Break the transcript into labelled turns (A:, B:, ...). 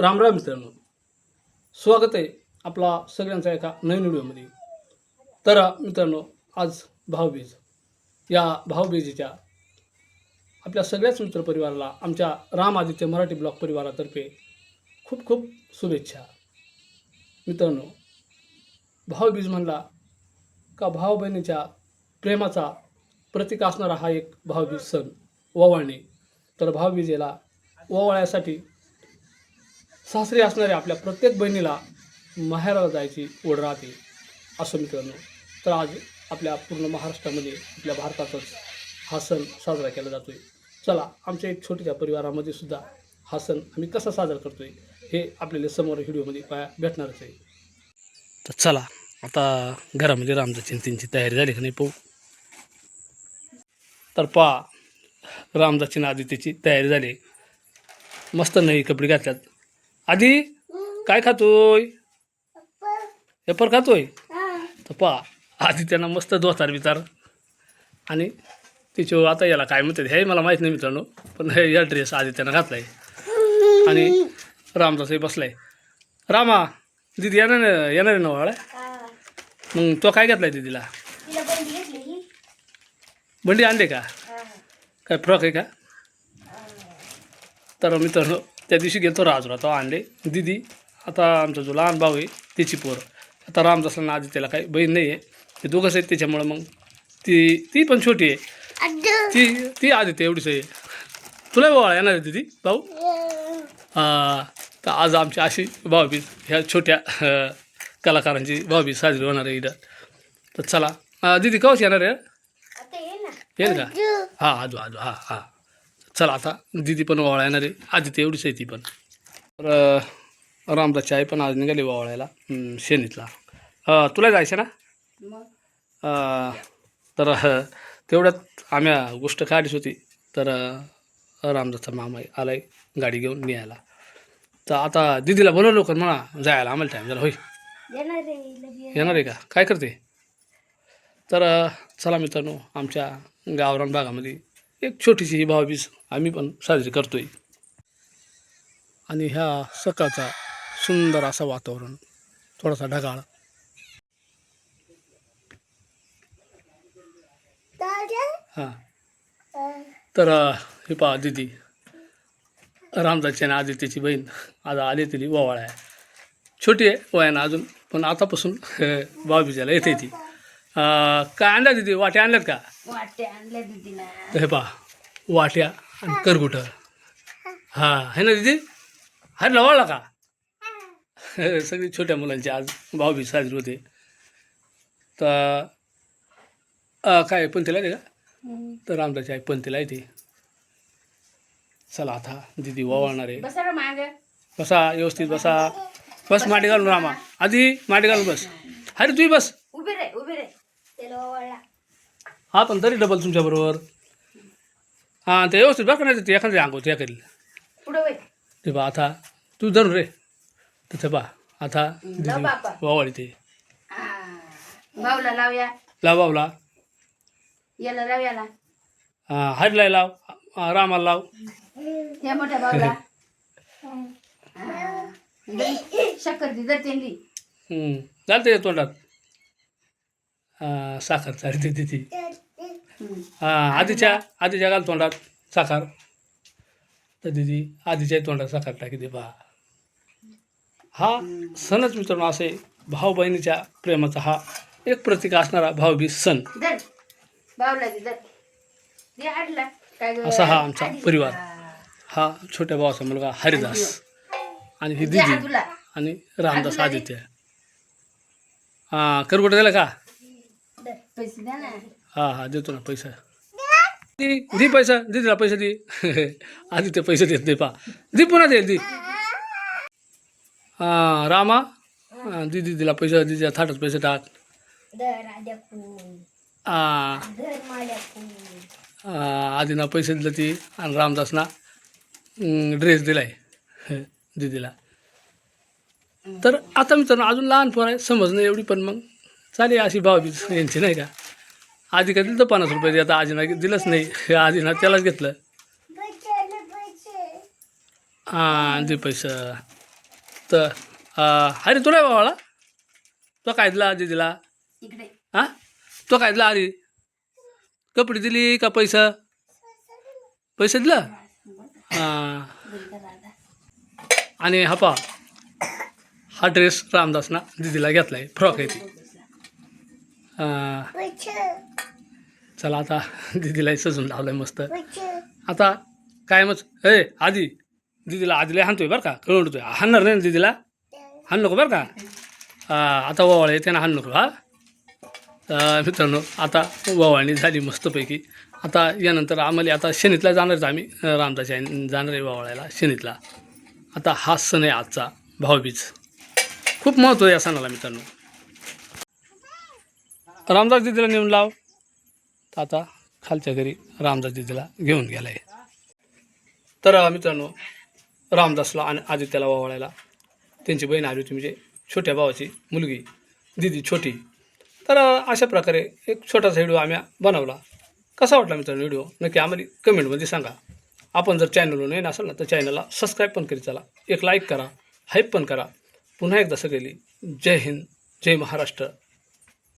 A: राम राम मित्रांनो. स्वागत आहे आपला सगळ्यांचा एका नवीन व्हिडिओमध्ये. तर मित्रांनो आज भाऊबीज. या भाऊबीजेच्या आपल्या सगळ्याच मित्रपरिवाराला आमच्या राम आदित्य मराठी ब्लॉग परिवारातर्फे खूप खूप शुभेच्छा. मित्रांनो भाऊबीज म्हणला का भाऊ बहिणीच्या प्रेमाचा प्रतीक असणारा हा एक भाऊबीज सण ओवाळणे. तर भाऊबीजेला ओवाळ्यासाठी सासरी असणाऱ्या आपल्या प्रत्येक बहिणीला माहेराला जायची ओढ राहते असं मित्रांनो. तर आज आपल्या पूर्ण महाराष्ट्रामध्ये आपल्या भारतातच हा सण साजरा केला जातो आहे चला आमच्या एक छोट्याच्या परिवारामध्ये सुद्धा हा सण आम्ही कसा साजरा करतो आहे हे आपल्याला समोर व्हिडिओमध्ये पाया भेटणारच आहे. तर चला आता घरामध्ये रामचा चिंतींची तयारी झाली का नाही पाहू. तर पा रामदाची आधी त्याची तयारी झाली. मस्त नवी कपडे घातल्यात. आधी काय खातोय? पेपर खातोय? तर पा आधी त्यांना मस्त दोतार बितार. आणि तिच्यावर आता याला काय म्हणतात हे मला माहीत नाही मित्रांनो पण हे या ड्रेस आधी त्यानं घातलाय. आणि रामदासही बसलाय. रामा दिदी येणार आहे- येणार आहे ना वाळा मग तो काय दिदीला?
B: घेतली. ही
A: बंडी आणले का? काय फ्रॉक आहे का? तर मित्रांनो त्या दिवशी गेलो राजूला तो आणले. दिदी आता आमचा जो लहान भाऊ आहे त्याची पोर. आता रामदासला आधी त्याला काही बहीण नाही आहे ते दोघंच आहेत त्याच्यामुळं मग ती ती पण छोटी आहे. ती ती आधी ते एवढीच आहे. तुला बाबा येणार आहे दिदी भाऊ? हा, तर आज आमची अशी भाऊबीज ह्या छोट्या कलाकारांची भाऊबीज साजरी होणार आहे इथं. तर चला. दिदी कवच येणार आहे? येईल का? हां आजू आजू हां हां. चला आता दिदी पण वावळा येणार आहे. आधी ते एवढीच आहे ती पण. तर अं, रामदासची आई पण आज निघाली वावळायला शेनीतला तुला जायचं ना? तर तेवढ्यात आम्ही गोष्ट काढलीच होती. तर रामदासचा मामा आलाय गाडी घेऊन न्यायला. तर आता दिदीला बोलवलं लवकर म्हणा जायला आम्हाला टाईम झाला होय.
B: येणार
A: आहे का? काय करते? तर चला मित्रांनो आमच्या गावरान भागामध्ये एक छोटीशी ही भावबीज आम्ही पण साजरी करतोय. आणि ह्या सकाळचा सुंदर असा वातावरण थोडासा ढगाळ. हां. तर हे पहा दिदी रामदासची आणि आदित्यची बहीण आज आली तरी ओवाळा आहे. छोटी आहे वयानं अजून पण आतापासून भाऊबीजाला येते ती. काय आणल्या दिदी? वाट्या आणल्यात का?
B: वाटे आणल्या दीदीला.
A: तर हे पहा वाट्या आणि करगुटं. हां है ना दिदी? हाय लवळला का? सगळी छोट्या मुलांची आज भाऊबीज साजरी होते. तर काय पंथीला आहे का? तर रामदाची आई पंथीला येते चला आता दिदी ओवाळणार आहे.
B: बसा
A: व्यवस्थित बसा. बस माटी घालून रामा. आधी माटी घालून बस. अरे तुम्ही बस.
B: उभे रे उभे रे. त्याला ओवाळला.
A: हा पण तरी डबल तुमच्याबरोबर हां ते व्यवस्थित बघ नाही ते एखाद्या अंगो त्या करील
B: पुढे वय.
A: ते बा आता. तू धरून रे. तिथे बा आता.
B: लाव बापा.
A: वावळी ते.
B: भाऊला लावूया
A: लाव
B: याला लाव याला.
A: हां हरलाय लाव. हा, रामाला लाव.
B: या मोठ्या भाऊला. शक्कर ती जर त्यांनी
A: हम्म, चालते तोंडात. हां साखर चालते तिथे हां आधीच्या आधीच्या घाल तोंडात साखर तर दिदी आधीच्या तोंडात साखर टाकी दे बा हा सणच मित्रांनो असे भाऊ बहिणीच्या प्रेमाचा हा एक प्रतीक असणारा भाऊबीज सण? असा हा आमचा. परिवार.
B: हा.
A: छोट्या भावाचा मुलगा हरिदास आणि ही दिदी. आणि रामदास. आदित्य हां करगुट दिला का
B: पैसे द्या ना.
A: हां हां देतो ना पैसा. दे दे पैसा दीदीला पैसा दे. आदित्य पैसे देत नाही पा. दे पुन्हा दे दे. हां रामा. हां दे दीदीला पैसा दीदीला थाटच पैसे टाक.
B: फूल.
A: आधीना पैसे दिले ती आणि रामदासना ड्रेस दिलाय. दीदीला तर आता मित्रांनो अजून लहान पोर आहे समजणं एवढी पण मग. चालेल अशी भावबीज यांची नाही का? आधी काय दिलं तर पन्नास रुपये दे, आता आजीना दिलंच नाही. आधीना त्यालाच घेतलं. हां दे पैसा. तर अरे तुला बाबाला तो काय दिला आधी दिला? हां? तो काय दिला आधी? कपडे दिली का पैसा? पैसे दिला? हां. आणि हा पा हा ड्रेस रामदासना दिदीला घेतला आहे फ्रॉक आहे ती. चला आता दिदीला सजून लावलं आहे मस्त. आता कायमच ए आधी. दिदीला आधीला हाणतोय बरं का? कळवतोय हाणणार नाही ना दिदीला? हाण नको बरं का? आता ववाळ आहे त्यानं हाण नको हा. मित्रांनो आता ववाळणी झाली मस्तपैकी. आता यानंतर आम्हाला आता शनीतला जाणारच आम्ही. अं, रामदास जाणार आहे ववाळायला शनीतला. आता हा सण आहे आजचा भाऊबीज. खूप महत्त्व आहे या सणाला मित्रांनो. रामदास दिदीला नेऊन लाव. तर आता खालच्या घरी रामदास दिदीला घेऊन गेला आहे तर मित्रांनो रामदासला आणि आदित्याला वावळायला त्यांची बहीण आली होती म्हणजे छोट्या भावाची मुलगी दिदी छोटी. तर अशा प्रकारे एक छोटासा व्हिडिओ आम्ही बनवला. कसा वाटला मित्रांनो व्हिडिओ? नक्की आम्हाला कमेंटमध्ये सांगा. आपण जर चॅनलवर नाही असेल ना तर चॅनलला सबस्क्राईब पण करीत चला. एक लाईक करा हाईप पण करा. पुन्हा एकदा सगळी जय हिंद जय महाराष्ट्र.